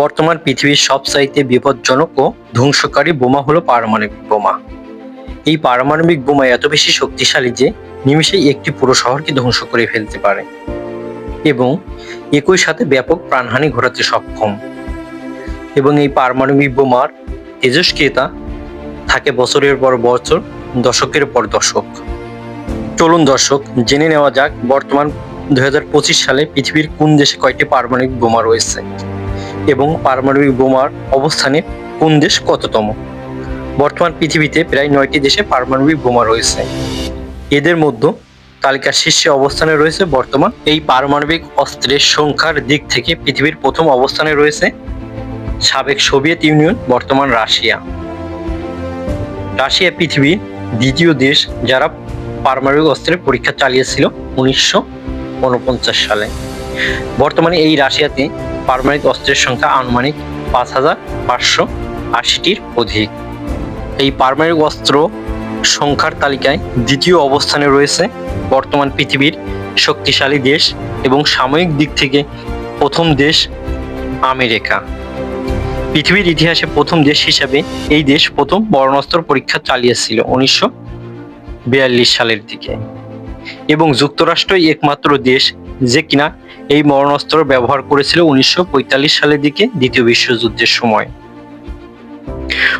বর্তমান পৃথিবীর সবচাইতে বিপজ্জনক ও ধ্বংসকারী বোমা হলো পারমাণবিক বোমা। এই পারমাণবিক বোমা এত বেশি শক্তিশালী যে নিমিষেই একটি পুরো শহরকে ধ্বংস করে ফেলতে পারে এবং একই সাথে ব্যাপক প্রাণহানি ঘটাতে সক্ষম। এবং এই পারমাণবিক বোমার তেজস্ক্রিয়তা থাকে বছরের পর বছর, দশকের পর দশক। চলুন দর্শক, জেনে নেওয়া যাক বর্তমান দুই হাজার পঁচিশ সালে পৃথিবীর কোন দেশে কয়টি পারমাণবিক বোমা রয়েছে। এবং পারমাণবিক বোমার অবস্থানে কোন দেশ কততম? বর্তমান পৃথিবীতে প্রায় নয়টি দেশে পারমাণবিক বোমা রয়েছে। এদের মধ্যে তালিকার শীর্ষে অবস্থানে রয়েছে বর্তমান এই পারমাণবিক অস্ত্রের সংখ্যার দিক থেকে পৃথিবীর প্রথম অবস্থানে রয়েছে সাবেক সোভিয়েত ইউনিয়ন, বর্তমান রাশিয়া। রাশিয়া পৃথিবীর দ্বিতীয় দেশ যারা পারমাণবিক অস্ত্রের পরীক্ষা চালিয়েছিল উনিশশো উনপঞ্চাশ সালে। বর্তমানে এই রাশিয়াতে পারমাণবিক অস্ত্রের সংখ্যা আনুমানিক পাঁচ হাজার পাঁচশো আশিটির অধিক। এই পারমাণবিক অস্ত্র সংখ্যার তালিকায় দ্বিতীয় অবস্থানে রয়েছে বর্তমান পৃথিবীর শক্তিশালী দেশ এবং সাময়িক দিক থেকে প্রথম দেশ আমেরিকা। পৃথিবীর ইতিহাসে প্রথম দেশ হিসাবে এই দেশ প্রথম বরণাস্ত্র পরীক্ষা চালিয়েছিল উনিশশো বিয়াল্লিশ সালের দিকে। এবং যুক্তরাষ্ট্রই একমাত্র দেশ যে কিনা এই মরণাস্ত্র ব্যবহার করেছিল উনিশশো পঁয়তাল্লিশ সালের দিকে দ্বিতীয় বিশ্বযুদ্ধের সময়।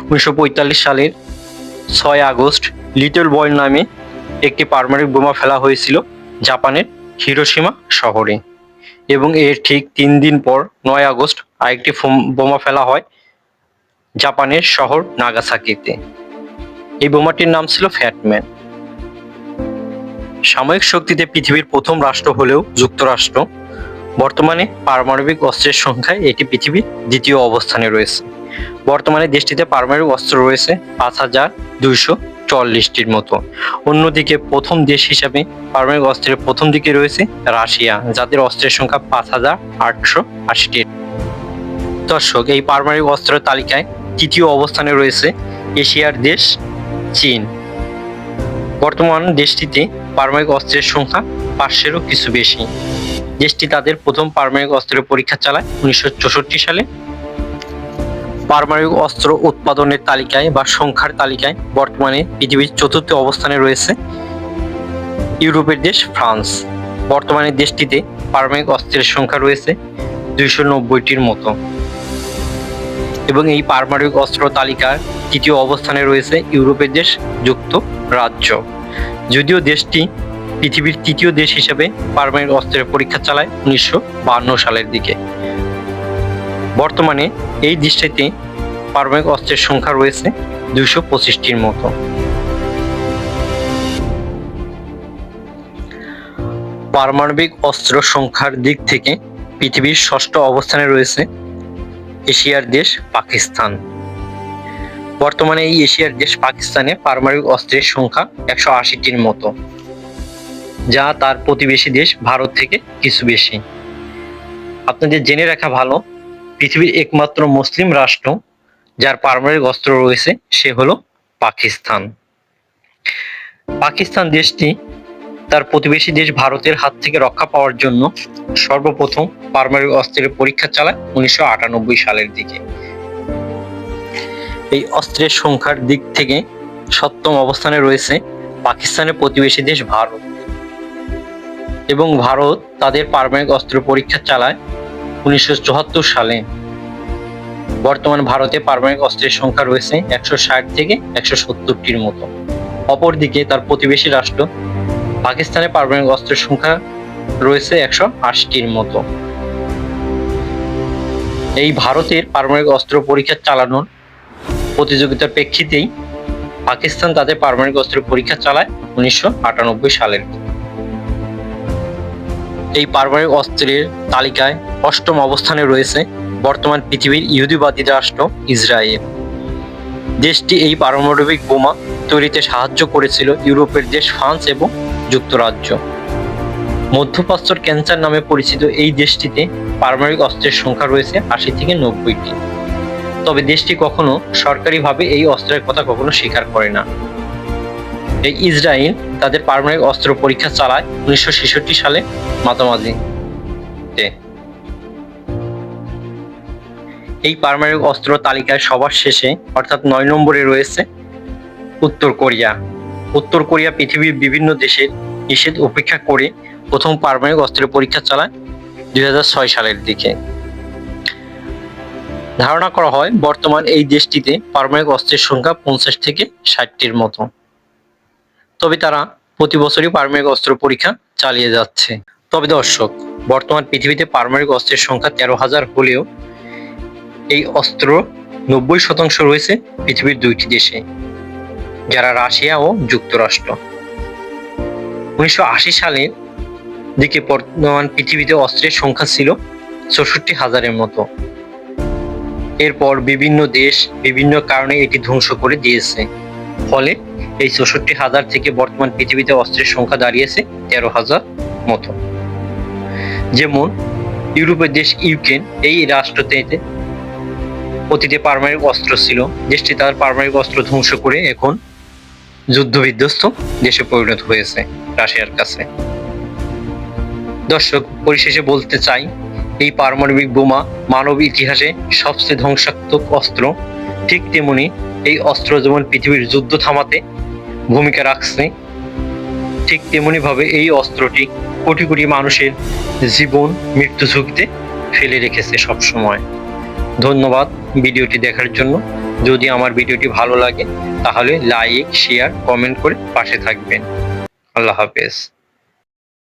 উনিশশো পঁয়তাল্লিশ সালের ছয় আগস্ট লিটল বয় নামে একটি পারমাণবিক বোমা ফেলা হয়েছিল জাপানের হিরোসীমা শহরে এবং এর ঠিক তিন দিন পর নয় আগস্ট আরেকটি বোমা ফেলা হয় জাপানের শহর নাগাসাকিতে। এই বোমাটির নাম ছিল ফ্যাটম্যান। সাময়িক শক্তিতে পৃথিবীর প্রথম রাষ্ট্র হলেও যুক্তরাষ্ট্র বর্তমানে পারমাণবিক অস্ত্রের সংখ্যায় এটি পৃথিবীর দ্বিতীয় অবস্থানে রয়েছে। বর্তমানে দেশটিতে পারমাণবিক অস্ত্র রয়েছে পাঁচ হাজার দুইশো চল্লিশটির মতো। অন্যদিকে প্রথম দেশ হিসাবে পারমাণবিক অস্ত্রের প্রথম দিকে রয়েছে রাশিয়া, যাদের অস্ত্রের সংখ্যা পাঁচ হাজার আটশো আশিটি। দর্শক, এই পারমাণবিক অস্ত্রের তালিকায় তৃতীয় অবস্থানে রয়েছে এশিয়ার দেশ চীন। বর্তমান দেশটিতে পারমাণবিক অস্ত্রের সংখ্যা পাঁচশোরও কিছু বেশি। দেশটি তাদের প্রথম পারমাণবিক অস্ত্রের পরীক্ষা চালায় উনিশশো চৌষট্টি সালে। পারমাণবিক অস্ত্র উৎপাদনের তালিকায় বা সংখ্যার তালিকায় বর্তমানে পৃথিবীর চতুর্থ অবস্থানে রয়েছে ইউরোপের দেশ ফ্রান্স। বর্তমানে দেশটিতে পারমাণবিক অস্ত্রের সংখ্যা রয়েছে দুইশো নব্বইটির মতো। এবং এই পারমাণবিক অস্ত্র তালিকার তৃতীয় অবস্থানে রয়েছে ইউরোপের দেশ যুক্ত রাজ্য যদিও দেশটি পৃথিবীর তৃতীয় দেশ হিসেবে পারমাণবিক অস্ত্রের পরীক্ষা চালায় উনিশশো সালের দিকে। বর্তমানে এই দেশটিতে পারমাণবিক অস্ত্রের সংখ্যা রয়েছে দুইশো পঁচিশটির মতো। পারমাণবিক অস্ত্র সংখ্যার দিক থেকে পৃথিবীর ষষ্ঠ অবস্থানে রয়েছে এশিয়ার দেশ পাকিস্তান। বর্তমানে এই এশিয়ার দেশ পাকিস্তানে পারমাণবিক অস্ত্রের সংখ্যা একশো আশিটির মতো। যা তার প্রতিবেশী দেশ ভারত থেকে কিছু বেশি। আপনাদের জেনে রাখা ভালো, পৃথিবীর একমাত্র মুসলিম রাষ্ট্র যার পারমাণবিক অস্ত্র রয়েছে সে হলো পাকিস্তান। পাকিস্তান দেশটি তার প্রতিবেশী দেশ ভারতের হাত থেকে রক্ষা পাওয়ার জন্য সর্বপ্রথম পারমাণবিক অস্ত্রের পরীক্ষা চালায় উনিশশো আটানব্বই সালের দিকে। এই অস্ত্রের সংখ্যার দিক থেকে সপ্তম অবস্থানে রয়েছে পাকিস্তানের প্রতিবেশী দেশ ভারত। এবং ভারত তাদের পারমাণবিক অস্ত্র পরীক্ষা চালায় উনিশশো চুয়াত্তর সালে। বর্তমান ভারতে পারমাণবিক অস্ত্রের সংখ্যা রয়েছে একশো ষাট থেকে একশো সত্তরটির মতো। অপরদিকে তার প্রতিবেশী রাষ্ট্র পাকিস্তানে পারমাণবিক অস্ত্রের সংখ্যা রয়েছে একশো আশিটির মতো। এই ভারতের পারমাণবিক অস্ত্র পরীক্ষা চালানোর প্রতিযোগিতার প্রেক্ষিতেই পাকিস্তান তাদের পারমাণবিক অস্ত্র পরীক্ষা চালায় উনিশশো আটানব্বই সালের। এই পারমাণবিক অস্ত্রের তালিকায় অষ্টম অবস্থানে রয়েছে বর্তমান পৃথিবীর ইহুদিবাদী রাষ্ট্র ইসরায়েল। দেশটি এই পারমাণবিক বোমা তৈরিতে সাহায্য করেছিল ইউরোপের দেশ ফ্রান্স এবং যুক্তরাজ্য। মধ্যপ্রাচ্যর ক্যান্সার নামে পরিচিত এই দেশটিতে পারমাণবিক অস্ত্রের সংখ্যা রয়েছে আশি থেকে নব্বইটি। তবে দেশটি কখনো সরকারিভাবে এই অস্ত্রের কথা কখনো স্বীকার করে না। এই ইসরায়েল তাদের পারমাণবিক অস্ত্র পরীক্ষা চালায় উনিশশো ছেষট্টি সালে মাঝামাঝিতে এই পারমাণবিক অস্ত্র তালিকায় সবার শেষে, অর্থাৎ নয় নম্বরে রয়েছে উত্তর কোরিয়া। উত্তর কোরিয়া পৃথিবীর বিভিন্ন দেশের নিষেধ উপেক্ষা করে প্রথম পারমাণবিক অস্ত্রের পরীক্ষা চালায় দুই হাজার ছয় সালের দিকে। ধারণা করা হয়, বর্তমান এই দেশটিতে পারমাণবিক অস্ত্রের সংখ্যা পঞ্চাশ থেকে ষাটটির মতো। তবে তারা প্রতি বছরই পারমাণবিক অস্ত্র পরীক্ষা চালিয়ে যাচ্ছে। তবে দর্শক, বর্তমান পৃথিবীতে পারমাণবিক অস্ত্রের সংখ্যা তেরো হাজার হলেও এই অস্ত্র নব্বই শতাংশ রয়েছে পৃথিবীর দুইটি দেশে, যারা রাশিয়া ও যুক্তরাষ্ট্র। উনিশশো আশি সালের দিকে বর্তমান পৃথিবীতে অস্ত্রের সংখ্যা ছিল চৌষট্টি হাজারের মতো। এরপর বিভিন্ন দেশ বিভিন্ন কারণে এটি ধ্বংস করে দিয়েছে। ফলে এই চৌষট্টি হাজার থেকে বর্তমান পৃথিবীতে অস্ত্রের সংখ্যা দাঁড়িয়েছে তেরো হাজার মতো। যেমন ইউরোপের দেশ ইউক্রেন, এই রাষ্ট্রতে অতীতে পারমাণবিক অস্ত্র ছিল। দেশটি তার পারমাণবিক অস্ত্র ধ্বংস করে এখন যুদ্ধ বিধ্বস্ত দেশে পরিণত হয়েছে রাশিয়ার কাছে। দর্শক, পরিশেষে বলতে চাই, এই পারমাণবিক বোমা মানব ইতিহাসে সবচেয়ে ধ্বংসাত্মক অস্ত্র ঠিক তেমনি এই অস্ত্র যেমন পৃথিবীর যুদ্ধ থামাতে ভূমিকা রাখছে, ঠিক তেমনি ভাবে এই অস্ত্রটি কোটি কোটি মানুষের জীবন, মৃত্যু ঝুঁকিতে ফেলে রেখেছে সব সময় ধন্যবাদ ভিডিওটি দেখার জন্য। যদি আমার ভিডিওটি ভালো লাগে, তাহলে লাইক শেয়ার কমেন্ট করে পাশে থাকবেন। আল্লাহ হাফেজ।